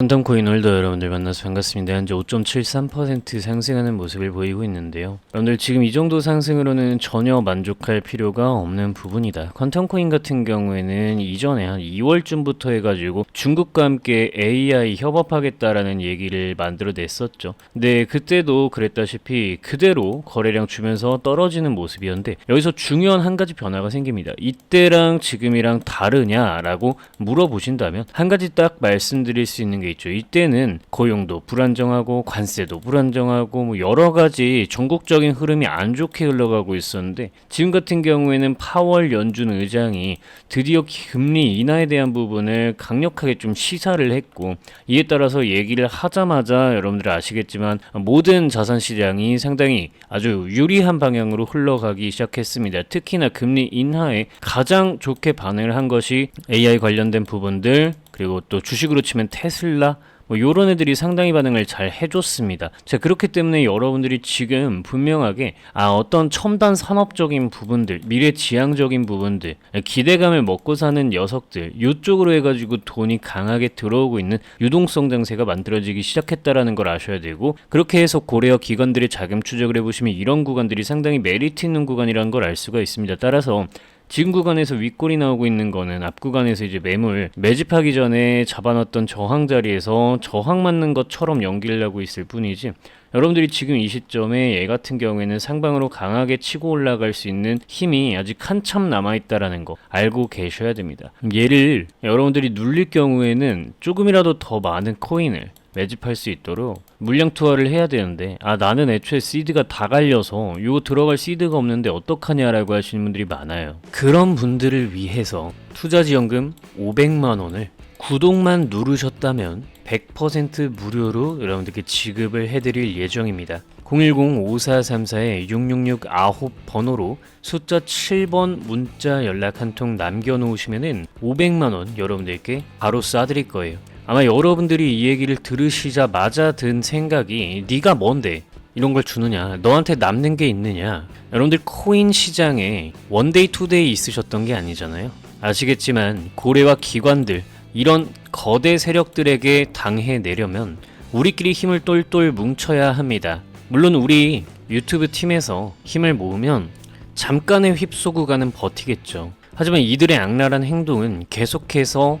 퀀텀코인 홀더 여러분들 만나서 반갑습니다. 현재 5.73% 상승하는 모습을 보이고 있는데요. 여러분들 지금 이 정도 상승으로는 전혀 만족할 필요가 없는 부분이다. 퀀텀코인 같은 경우에는 이전에 한 2월쯤부터 해가지고 중국과 함께 AI 협업하겠다라는 얘기를 만들어냈었죠. 근데 그때도 그랬다시피 그대로 거래량 주면서 떨어지는 모습이었는데 여기서 중요한 한 가지 변화가 생깁니다. 이때랑 지금이랑 다르냐라고 물어보신다면 한 가지 딱 말씀드릴 수 있는 게 있죠. 이때는 고용도 불안정하고 관세도 불안정하고 뭐 여러 가지 전국적인 흐름이 안 좋게 흘러가고 있었는데 지금 같은 경우에는 파월 연준 의장이 드디어 금리 인하에 대한 부분을 강력하게 좀 시사를 했고 이에 따라서 얘기를 하자마자 여러분들 아시겠지만 모든 자산 시장이 상당히 아주 유리한 방향으로 흘러가기 시작했습니다. 특히나 금리 인하에 가장 좋게 반응을 한 것이 AI 관련된 부분들 그리고 또 주식으로 치면 테슬라 뭐 요런 애들이 상당히 반응을 잘 해줬습니다. 자 그렇기 때문에 여러분들이 지금 분명하게 아 어떤 첨단 산업적인 부분들, 미래 지향적인 부분들, 기대감을 먹고 사는 녀석들 요쪽으로 해가지고 돈이 강하게 들어오고 있는 유동성 장세가 만들어지기 시작했다라는 걸 아셔야 되고 그렇게 해서 고래어 기관들의 자금 추적을 해보시면 이런 구간들이 상당히 메리트 있는 구간이라는 걸 알 수가 있습니다. 따라서 지금 구간에서 윗골이 나오고 있는 거는 앞 구간에서 이제 매물 매집하기 전에 잡아놨던 저항 자리에서 저항 맞는 것처럼 연기를 하고 있을 뿐이지 여러분들이 지금 이 시점에 얘 같은 경우에는 상방으로 강하게 치고 올라갈 수 있는 힘이 아직 한참 남아있다라는 거 알고 계셔야 됩니다. 얘를 여러분들이 눌릴 경우에는 조금이라도 더 많은 코인을 매집할 수 있도록 물량 투하를 해야 되는데 아 나는 애초에 시드가 다 갈려서 이거 들어갈 시드가 없는데 어떡하냐라고 하시는 분들이 많아요 그런 분들을 위해서 투자지원금 500만 원을 구독만 누르셨다면 100% 무료로 여러분들께 지급을 해드릴 예정입니다 010-5434-6669 번호로 숫자 7번 문자 연락 한 통 남겨놓으시면은 500만원 여러분들께 바로 쏴드릴 거예요. 아마 여러분들이 이 얘기를 들으시자마자 든 생각이 네가 뭔데? 이런 걸 주느냐? 너한테 남는 게 있느냐? 여러분들 코인 시장에 원데이 투데이 있으셨던 게 아니잖아요. 아시겠지만 고래와 기관들 이런 거대 세력들에게 당해내려면 우리끼리 힘을 똘똘 뭉쳐야 합니다. 물론 우리 유튜브 팀에서 힘을 모으면 잠깐의 휩쏘구가는 버티겠죠. 하지만 이들의 악랄한 행동은 계속해서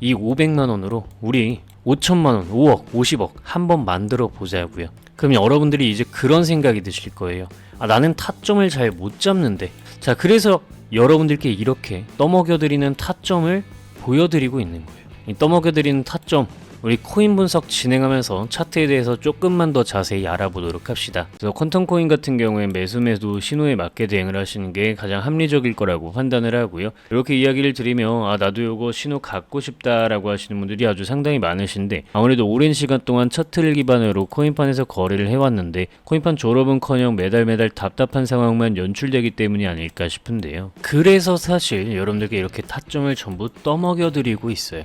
이 500만 원으로 우리 5천만 원, 5억, 50억 한번 만들어 보자고요. 그럼 여러분들이 이제 그런 생각이 드실 거예요. 아, 나는 타점을 잘 못 잡는데. 자, 그래서 여러분들께 이렇게 떠먹여드리는 타점을 보여드리고 있는 거예요. 이 떠먹여드리는 타점, 우리 코인 분석 진행하면서 차트에 대해서 조금만 더 자세히 알아보도록 합시다. 그래서 퀀텀 코인 같은 경우에 매수 매도 신호에 맞게 대응을 하시는 게 가장 합리적일 거라고 판단을 하고요. 이렇게 이야기를 드리면 아 나도 이거 신호 갖고 싶다라고 하시는 분들이 아주 상당히 많으신데 아무래도 오랜 시간 동안 차트를 기반으로 코인판에서 거래를 해왔는데 코인판 졸업은커녕 매달 매달 답답한 상황만 연출되기 때문이 아닐까 싶은데요. 그래서 사실 여러분들께 이렇게 타점을 전부 떠먹여 드리고 있어요.